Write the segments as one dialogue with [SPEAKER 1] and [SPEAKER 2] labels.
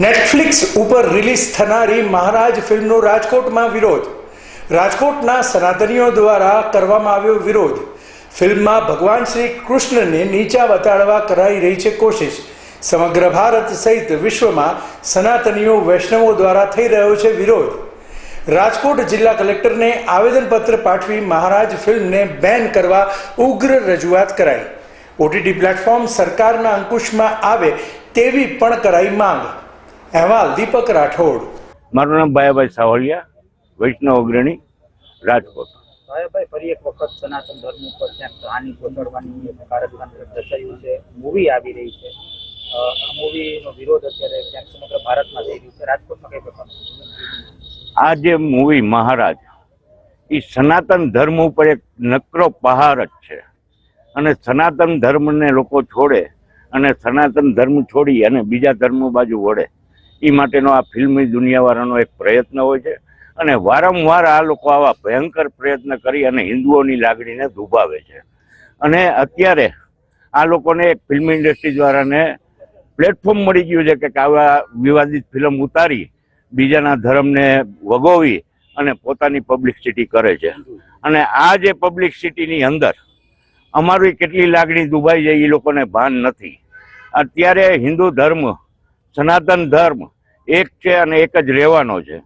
[SPEAKER 1] Netflix ઉપર release થનારી મહારાજ ફિલ્મનો રાજકોટમાં વિરોધ. રાજકોટના સનાતનીઓ દ્વારા કરવામાં આવ્યો વિરોધ. ફિલ્મમાં ભગવાન શ્રી કૃષ્ણને નીચા બતાડવા કરાઈ રહી છે કોશિશ. સમગ્ર ભારત સહિત વિશ્વમાં સનાતનીઓ વૈષ્ણવો દ્વારા થઈ રહ્યો છે વિરોધ. રાજકોટ જિલ્લા કલેક્ટરને આવેદનપત્ર પાઠવી મહારાજ ફિલ્મને બેન કરવા ઉગ્ર રજૂઆત કરાઈ. ઓટીટી પ્લેટફોર્મ સરકારના અંકુશમાં આવે તેવી પણ કરાઈ માંગ. અહેવાલ દીપક રાઠોડ.
[SPEAKER 2] મારું નામ ભાયાભાઈ સાવલિયા વૈષ્ણવ અગ્રણી રાજકોટ.
[SPEAKER 3] ભાઈ ફરી એક વખત સનાતન ધર્મ ઉપર ક્યાંક હાનિ પહોંચાડવાની એક કારકતંત્ર રચાયું છે મૂવી આવી રહી છે. આ મૂવીનો વિરોધ અત્યારે ક્યાંક સમગ્ર ભારતમાં થઈ રહ્યું છે. રાજકોટમાં કઈ
[SPEAKER 2] આ જે મૂવી મહારાજ એ સનાતન ધર્મ ઉપર એક નકરો પહાર જ છે. અને સનાતન ધર્મને લોકો છોડે અને સનાતન ધર્મ છોડી અને બીજા ધર્મ બાજુ વળે. એ માટેનો આ ફિલ્મી દુનિયાવાળાનો એક પ્રયત્ન હોય છે. અને વારંવાર આ લોકો આવા ભયંકર પ્રયત્ન કરી અને હિન્દુઓની લાગણીને દુભાવે છે. અને અત્યારે આ લોકોને એક ફિલ્મ ઇન્ડસ્ટ્રી દ્વારાને પ્લેટફોર્મ મળી ગયું છે કે આવા વિવાદિત ફિલ્મ ઉતારી, બીજાના ધર્મને વગોવી અને પોતાની પબ્લિસિટી કરે છે. અને આ જે પબ્લિસિટીની અંદર અમારી કેટલી લાગણી દુભાઈ જાય એ લોકોને ભાન નથી. અત્યારે હિન્દુ ધર્મ સનાતન ધર્મ એક છે અને એક જ રહેવાનો છે.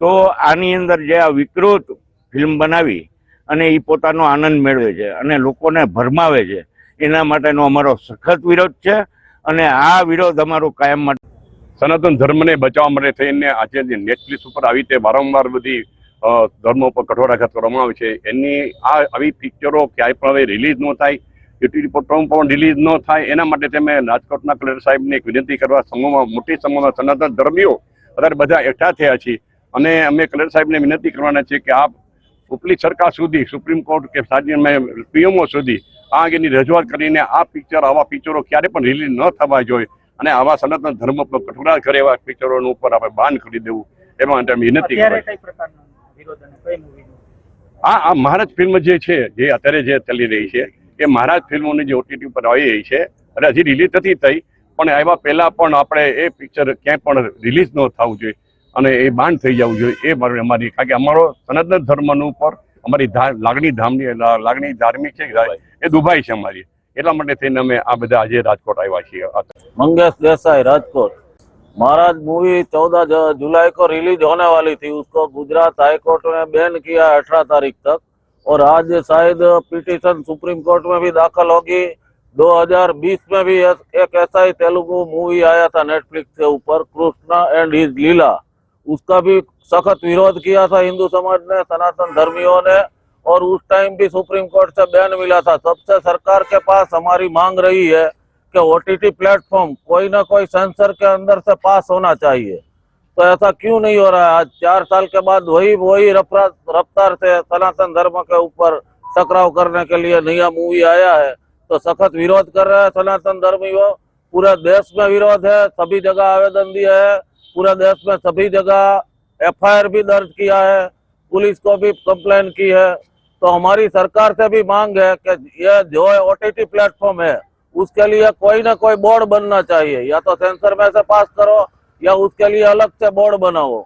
[SPEAKER 2] તો આની અંદર જે આ વિકૃત ફિલ્મ બનાવી અને એ પોતાનો આનંદ મેળવે છે અને લોકોને ભરમાવે છે, એના માટેનો અમારો સખત વિરોધ છે અને આ વિરોધ અમારો કાયમ માટે
[SPEAKER 4] સનાતન ધર્મને બચાવવા માટે થઈને આજે જે નેટફ્લિક્સ ઉપર આવી રીતે વારંવાર બધી ધર્મો પર કઠોરાઘાત કરવામાં આવે છે, એની આ આવી પિક્ચરો ક્યાંય પણ હવે રિલીઝ ન થાય. યુટીવી પ્લેટફોર્મ પણ રિલીઝ ન થાય એના માટે તમે રાજકોટના કલેક્ટર સાહેબને એક વિનંતી કરવા સમૂહમાં મોટી સમૂહમાં સનાતન ધર્મીઓ અત્યારે બધા એકઠા થયા છે. અને અમે કલેક્ટર સાહેબને વિનંતી કરવાના છે કે આપ ઉપલી સરકાર સુધી સુપ્રીમ કોર્ટ કે સાજી પીએમઓ સુધી આ અંગેની રજૂઆત કરીને આ પિક્ચર આવા પિક્ચરો ક્યારે પણ રિલીઝ ન થવા જોઈએ. અને આવા સનાતન ધર્મ પર કઠોરા કરે એવા પિક્ચરોનું ઉપર આપણે બાન કરી દેવું. એમાં માટે અમે વિનંતી કરવા આ આ મહારાજ ફિલ્મ જે છે જે અત્યારે જે ચાલી રહી છે એ મહારાજ ફિલ્મોની જે ઓટીટી ઉપર આવી રહી છે અને હજી રિલીઝ નથી થઈ પણ આવ્યા પહેલા પણ આપણે એ પિક્ચર ક્યાંય પણ રિલીઝ ન થવું જોઈએ અને એ બાન થઈ જવું જોઈએ એ મારી અમારી કારણ કે અમારો સનાતન ધર્મનું ઉપર અમારી ધા- લાગણી ધામની લા- લાગણી ધાર્મિક છે એ દુભાઈ છે અમારી એટલા માટે થઈને અમે આ બધા આજે રાજકોટ આવ્યા છીએ
[SPEAKER 5] मंगेश देसाई राजकोट महाराज मूवी चौदह जुलाई को रिलीज होने वाली थी उसको गुजरात हाई कोर्ट ने बैन किया है अठारह तारीख तक और आज शायद पिटीशन सुप्रीम कोर्ट में भी दाखिल होगी। 2020 में भी एक ऐसा ही तेलुगु मूवी आया था नेटफ्लिक्स के ऊपर, कृष्णा एंड हिज लीला। उसका भी सख्त विरोध किया था हिंदू समाज ने, सनातन धर्मियों ने, और उस टाइम भी सुप्रीम कोर्ट से बैन मिला था। सबसे सरकार के पास हमारी मांग रही है कि ओटीटी प्लेटफॉर्म कोई ना कोई सेंसर के अंदर से पास होना चाहिए। तो ऐसा क्यों नहीं हो रहा है? आज चार साल के बाद वही वही रफ्तार से सनातन धर्म के ऊपर टकराव करने के लिए नया मूवी आया है। तो सख्त विरोध कर रहे हैं सनातन धर्मियों पूरे देश में विरोध है, सभी जगह आवेदन दिया है। पूरे देश में सभी जगह एफआईआर भी दर्ज किया है। पुलिस को भी कंप्लेन की है। तो हमारी सरकार से भी मांग है कि यह जो ओ टी प्लेटफॉर्म है, उसके लिए कोई ना कोई बोर्ड बनना चाहिए। या तो सेंसर में से पास करो या उसके लिए अलग से बोर्ड बनाओ।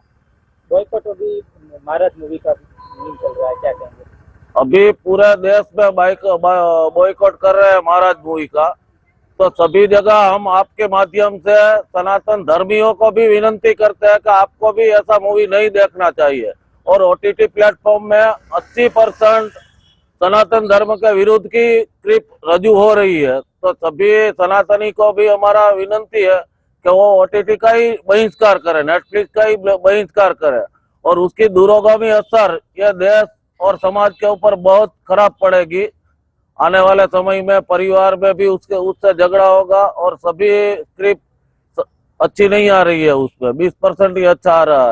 [SPEAKER 3] बॉयकॉट अभी मूवी का चल रहा है क्या कहेंगे?
[SPEAKER 5] अभी पूरे देश में बाइक बॉयकॉट कर रहे हैं महाराज मूवी का। तो सभी जगह हम आपके माध्यम से सनातन धर्मियों को भी विनंती करते हैं कि आपको भी ऐसा मूवी नहीं देखना चाहिए। और ओ टी प्लेटफॉर्म में 80 परसेंट सनातन धर्म के विरुद्ध की क्लिप रजू हो रही है। तो सभी सनातनी को भी हमारा विनंती है कि वो ओटीटी का ही बहिष्कार करे नेटफ्लिक्स का ही बहिष्कार करे। और उसकी दूरोगामी असर यह देश और समाज के ऊपर बहुत खराब पड़ेगी। आने वाले समय में परिवार में भी उसके, उससे झगड़ा होगा और सभी स्क्रिप्ट अच्छी नहीं आ रही है उसमें। बीस परसेंट ही अच्छा आ रहा है।